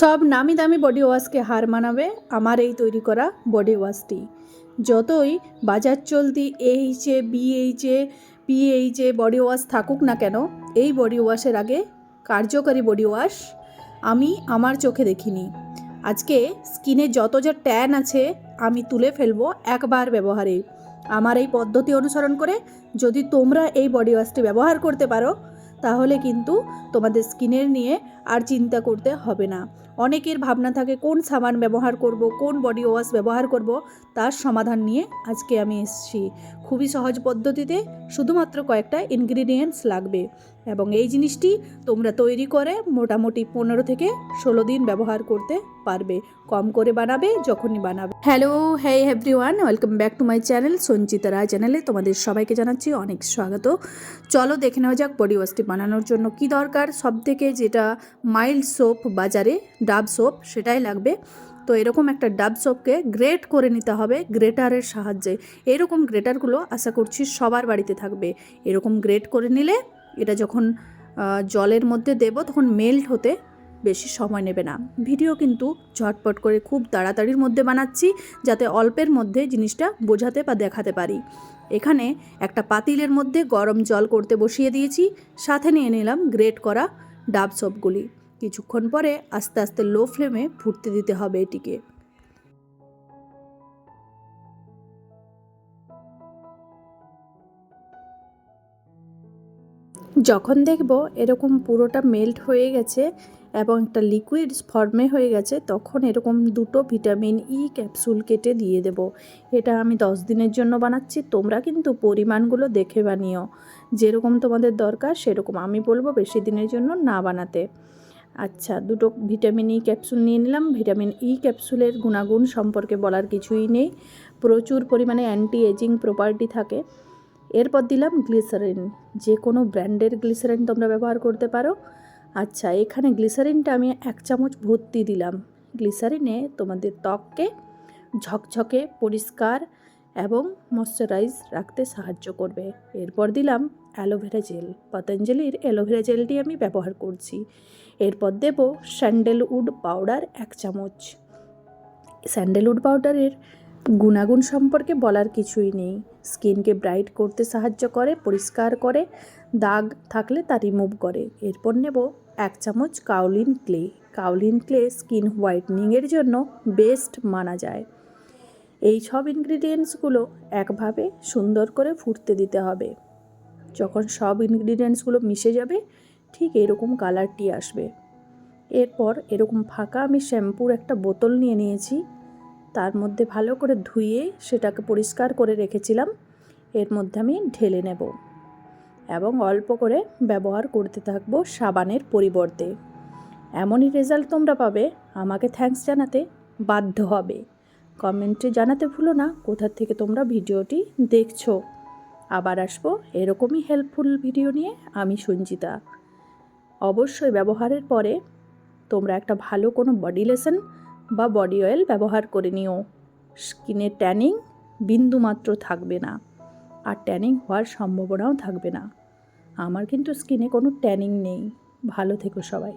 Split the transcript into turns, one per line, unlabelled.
সব নামি দামি বডি ওয়াশকে হার মানাবে আমার এই তৈরি করা বডি ওয়াশটি যতই বাজার চলতি এইচে বিএইচে পিএইচে বডি ওয়াশ থাকুক না কেন, এই বডি ওয়াশের আগে কার্যকারী বডি ওয়াশ আমি আমার চোখে দেখিনি। আজকে স্কিনে যত যা ট্যান আছে, আমি তুলে ফেলব একবার ব্যবহারে। আমার এই পদ্ধতি অনুসরণ করে যদি তোমরা এই বডি ওয়াশটি ব্যবহার করতে পারো, তাহলে কিন্তু তোমাদের স্কিনের নিয়ে আর চিন্তা করতে হবে না। অনেকের ভাবনা থাকে কোন সাবান ব্যবহার করব, কোন বডি ওয়াশ ব্যবহার করব, তার সমাধান নিয়ে আজকে আমি এসেছি। খুবই সহজ পদ্ধতিতে শুধুমাত্র কয়েকটা ইনগ্রিডিয়েন্টস লাগবে এবং এই জিনিসটি তোমরা তৈরি করে মোটামুটি পনেরো থেকে ষোলো দিন ব্যবহার করতে পারবে। কম করে বানাবে, যখনই বানাবে। হ্যালো হ্যাঁ everyone welcome back to my channel Sanchita Roy চ্যানেলে তোমাদের সবাইকে জানাচ্ছি অনেক স্বাগত। চলো দেখে নেওয়া যাক বডি ওয়াশটি বানানোর জন্য কি দরকার। সব থেকে যেটা মাইল্ড সোপ বাজারে ডাব সোপ সেটাই লাগবে। তো এরকম একটা ডাব সোপকে গ্রেট করে নিতে হবে গ্রেটারের সাহায্যে। এরকম গ্রেটারগুলো আশা করছি সবার বাড়িতে থাকবে। এরকম গ্রেট করে নিলে এটা যখন জলের মধ্যে দেব তখন মেল্ট হতে বেশি সময় নেবে না। ভিডিও কিন্তু ঝটপট করে খুব তাড়াতাড়ির মধ্যে বানাচ্ছি যাতে অল্পের মধ্যে জিনিসটা বোঝাতে বা দেখাতে পারি। এখানে একটা পাতিলের মধ্যে গরম জল করতে বসিয়ে দিয়েছি। সাথে নিয়ে নিলাম গ্রেট করা ডাব সোপগুলি। কিছুক্ষণ পরে আস্তে আস্তে লো ফ্লেমে ফুটতে দিতে হবে এটিকে। যখন দেখব এরকম পুরোটা মেল্ট হয়ে গেছে এবং একটা লিকুইড ফর্মে হয়ে গেছে, তখন এরকম দুটো ভিটামিন ই ক্যাপসুল কেটে দিয়ে দেব। এটা আমি দশ দিনের জন্য বানাচ্ছি, তোমরা কিন্তু পরিমাণগুলো দেখে বানিও। যেরকম তোমাদের দরকার, সেরকম আমি বলব বেশি দিনের জন্য না বানাতে। আচ্ছা দুটো ভিটামিন ই ক্যাপসুল নিয়ে নিলাম। ভিটামিন ই ক্যাপসুলের গুণাগুণ সম্পর্কে বলার কিছুই নেই। প্রচুর পরিমাণে অ্যান্টি এজিং প্রপার্টি থাকে। এরপর দিলাম গ্লিসারিন যে কোনো ব্র্যান্ডের গ্লিসারিন তোমরা ব্যবহার করতে পারো। আচ্ছা এখানে গ্লিসারিনটা আমি এক চামচ ভর্তি দিলাম। গ্লিসারিনে তোমাদের ত্বককে ঝকঝকে, পরিষ্কার এবং ময়শ্চারাইজ রাখতে সাহায্য করবে। এরপর দিলাম অ্যালোভেরা জেল। পতঞ্জলির অ্যালোভেরা জেলটি আমি ব্যবহার করছি। এরপর দেব স্যান্ডেলউড পাউডার এক চামচ। স্যান্ডেলউড পাউডারের গুণাগুণ সম্পর্কে বলার কিছুই নেই। স্কিনকে ব্রাইট করতে সাহায্য করে, পরিষ্কার করে, দাগ থাকলে তা রিমুভ করে। এরপর নেব এক চামচ kaolin clay. Kaolin clay skin হোয়াইটনিংয়ের জন্য বেস্ট মানা যায়। এই সব ইনগ্রিডিয়েন্টসগুলো একভাবে সুন্দর করে ফুটতে দিতে হবে। যখন সব ইনগ্রিডিয়েন্টসগুলো মিশে যাবে, ঠিক এরকম কালারটি আসবে। এরপর এরকম ফাঁকা আমি শ্যাম্পুর একটা বোতল নিয়ে নিয়েছি। তার মধ্যে ভালো করে ধুয়ে সেটাকে পরিষ্কার করে রেখেছিলাম। এর মধ্যে আমি ঢেলে নেব। এবং অল্প করে ব্যবহার করতে থাকব সাবানের পরিবর্তে। এমনই রেজাল্ট তোমরা পাবে। আমাকে থ্যাঙ্কস জানাতে বাধ্য হবে। কমেন্টে জানাতে ভুলো না, কোথা থেকে তোমরা ভিডিওটি দেখছ। আবার আসব এরকমই হেল্পফুল ভিডিও নিয়ে, আমি সঞ্চিতা অবশ্যই ব্যবহারের পরে তোমরা একটা ভালো কোনো বডি লেসন বা বডি অয়েল ব্যবহার করে নিও। স্কিনে ট্যানিং বিন্দুমাত্র থাকবে না, আর ট্যানিং হওয়ার সম্ভাবনাও থাকবে না। আমার কিন্তু স্কিনে কোনো ট্যানিং নেই। ভালো থেকো সবাই।